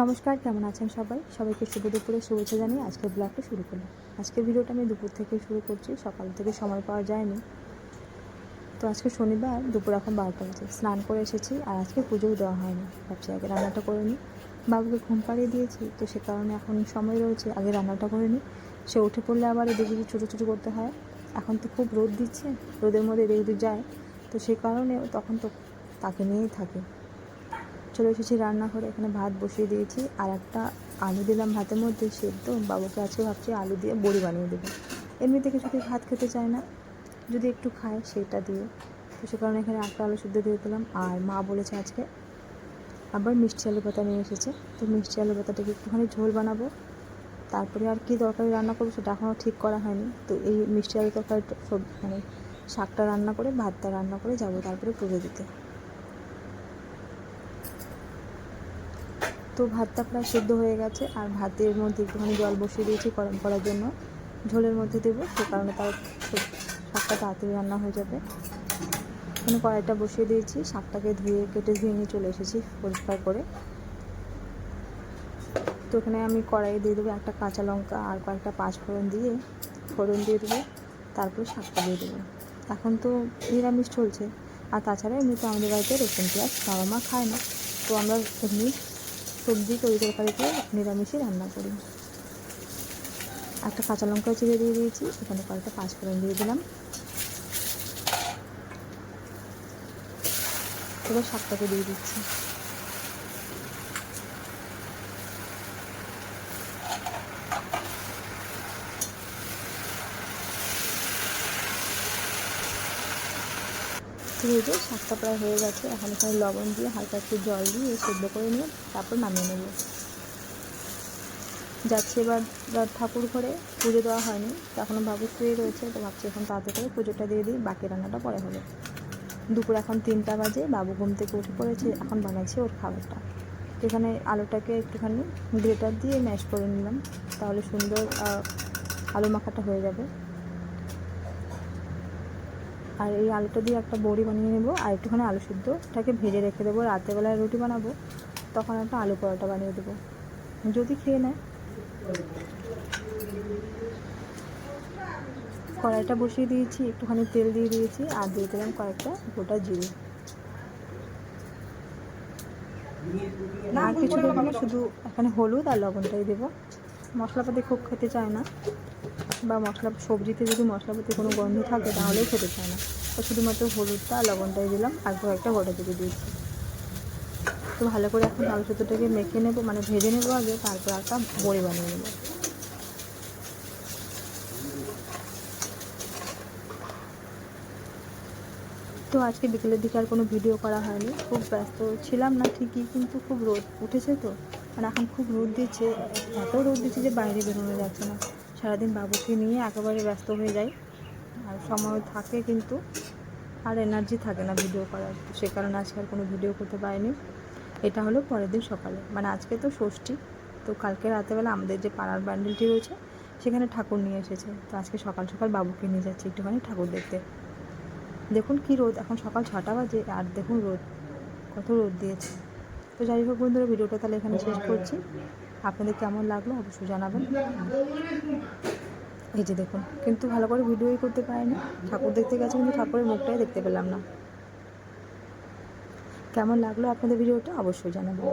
নমস্কার, কেমন আছেন সবাই? সবাইকে শুভ দুপুরে শুভেচ্ছা জানিয়ে আজকের ব্লগটা শুরু করলাম। আজকের ভিডিওটা আমি দুপুর থেকে শুরু করছি, সকাল থেকে সময় পাওয়া যায়নি। তো আজকে শনিবার, দুপুর এখন বারোটা বাজে। স্নান করে এসেছি আর আজকে পুজোও দেওয়া হয়নি। ভাবছি আগে রান্নাটা করে নিই। বাবুকে ঘুম পাড়িয়ে দিয়েছি, তো সে কারণে এখন সময় রয়েছে, আগে রান্নাটা করে নিই। সে উঠে পড়লে আবার এদিকে ছোটো ছোটো করতে হয়। এখন তো খুব রোদ দিচ্ছে, রোদের মধ্যে ওদিক যায়। তো সেই কারণে তখন তো তাকে নিয়েই থাকে। চলে এসেছি রান্নাঘরে। এখানে ভাত বসিয়ে দিয়েছি। আর একটা আলু দিলাম ভাতের মধ্যে, সেদ্ধ। বাবুকে আজকে ভাবছি আলু দিয়ে বড়ি বানিয়ে দেবো। এমনিতে কিছুতেই ভাত খেতে চায় না। যদি একটু খায়, সেটা দিয়ে। তো সে কারণে এখানে একটা আলু সিদ্ধ দিয়ে দিলাম। আর মা বলেছে আজকে আবার মিষ্টি আলু পাতা নিয়ে এসেছে। তো মিষ্টি আলু পাতাটাকে একটুখানি ঝোল বানাবো। তারপরে আর কি তরকারি রান্না করব সেটা এখনও ঠিক করা হয়নি। তো এই মিষ্টি আলু তরকারি মানে শাকটা রান্না করে, ভাতটা রান্না করে যাব তারপরে পুজো দিতে। তো ভাতটা প্রায় সেদ্ধ হয়ে গেছে আর ভাতের মধ্যে একটুখানি জল বসিয়ে দিয়েছি গরম করার জন্য। ঝোলের মধ্যে দেবো, সে কারণে তার শাকটা তাড়াতাড়ি রান্না হয়ে যাবে। এখানে কড়াইটা বসিয়ে দিয়েছি, শাকটাকে ধুয়ে কেটে ধুয়ে নিয়ে চলে এসেছি পরিষ্কার করে। তো এখানে আমি কড়াইয়ে দিয়ে দেবো একটা কাঁচা লঙ্কা আর কয়েকটা পাঁচ ফোড়ন দিয়ে ফোড়ন দিয়ে দেবো, তারপরে শাকটা দিয়ে দেবো। এখন তো নিরামিষ চলছে, আর তাছাড়া এমনিতে আমাদের বাড়িতে রসুন পেঁয়াজ বাবা মা খায় না, তো আমরা এমনি সবজি তরি তরকারিতে নিরামিষই রান্না করি। একটা কাঁচা লঙ্কা চিড়ে দিয়ে দিয়েছি, সেখানে কয়েকটা পাঁচ ফোড়ন দিয়ে দিলাম। এবার শাকটাকে দিয়ে দিচ্ছি। যে শাকটা প্রায় হয়ে গেছে। এখন এখানে লবণ দিয়ে হালকা একটু জল দিয়ে সেদ্ধ করে নিয়ে তারপর নামিয়ে নেব। যাচ্ছি এবার ঠাকুর ঘরে। পুজো দেওয়া হয়নি, তো এখনও বাবু শুয়ে রয়েছে, তো ভাবছি এখন তাড়াতাড়ি করে পুজোটা দিয়ে দিই, বাকি রান্নাটা পরে হবে। দুপুর এখন তিনটা বাজে, বাবু ঘুম থেকে উঠে পড়েছে, এখন বানাচ্ছি ওর খাবারটা। এখানে আলুটাকে একটুখানি গ্রেটার দিয়ে ম্যাশ করে নিলাম, তাহলে সুন্দর আলু মাখাটা হয়ে যাবে। আর এই আলুটা দিয়ে একটা বড়ি বানিয়ে নেব, আর একটুখানি আলু সিদ্ধটাকে ভেজে রেখে দেবো, রাত্রেবেলায় রুটি বানাবো, তখন একটা আলু পরোটা বানিয়ে দেবো। যদি খেয়ে নেয়। কড়াইটা বসিয়ে দিয়েছি, একটুখানি তেল দিয়ে দিয়েছি, আর দিয়ে দিলাম কয়েকটা গোটা জিরে। আর কিছু দেবো শুধু এখানে হলুদ আর লবণটাই দেবো। মশলাপাতি খুব খেতে চায় না। বা মশলা সবজিতে যদি মশলাপাতি কোনো গন্ধ থাকে তাহলেও খেতে চায় না। তো শুধুমাত্র হলুদটা লবণটাই দিলাম আর কয়েকটা গোটা জিরে দিয়েছি। তো ভালো করে এখন আলু সুতোটাকে মেখে নেব মানে ভেজে নেব আগে, তারপর একটা বড়ি বানিয়ে নেব। তো আজকে বিকেলের দিকে আর কোনো ভিডিও করা হয়নি। খুব ব্যস্ত ছিলাম না ঠিকই, কিন্তু খুব রোদ উঠেছে তো। মানে এখন খুব রোদ দিচ্ছে, এত রোদ দিচ্ছে যে বাইরে বেরোনো যাচ্ছে না। সারাদিন বাবুকে নিয়ে একেবারে ব্যস্ত হয়ে যাই। আর সময় থাকে কিন্তু, আর এনার্জি থাকে না ভিডিও করার। সে কারণে আজকে আর কোনো ভিডিও করতে পারিনি। এটা হলো পরের দিন সকালে। মানে আজকে তো ষষ্ঠী, তো কালকে রাতেবেলা আমাদের যে পাড়ার ব্যান্ডেলটি রয়েছে, সেখানে ঠাকুর নিয়ে এসেছে। তো আজকে সকাল সকাল বাবুকে নিয়ে যাচ্ছি একটুখানি ঠাকুর দেখতে। দেখুন কি রোদ, এখন সকাল ছটা বাজে, আর দেখুন রোদ, কত রোদ দিয়েছে। তো যাই হোক বন্ধুরা, ভিডিওটা তাহলে এখানে শেষ করছি। আপনাদের কেমন লাগল অবশ্যই জানাবেন। এই যে দেখুন, কিন্তু ভালো করে ভিডিওই করতে পারিনি। ঠাকুর দেখতে গেছে কিন্তু ঠাকুরের মুখটাই দেখতে পেলাম না। কেমন লাগল আপনাদের ভিডিওটা অবশ্যই জানাবেন।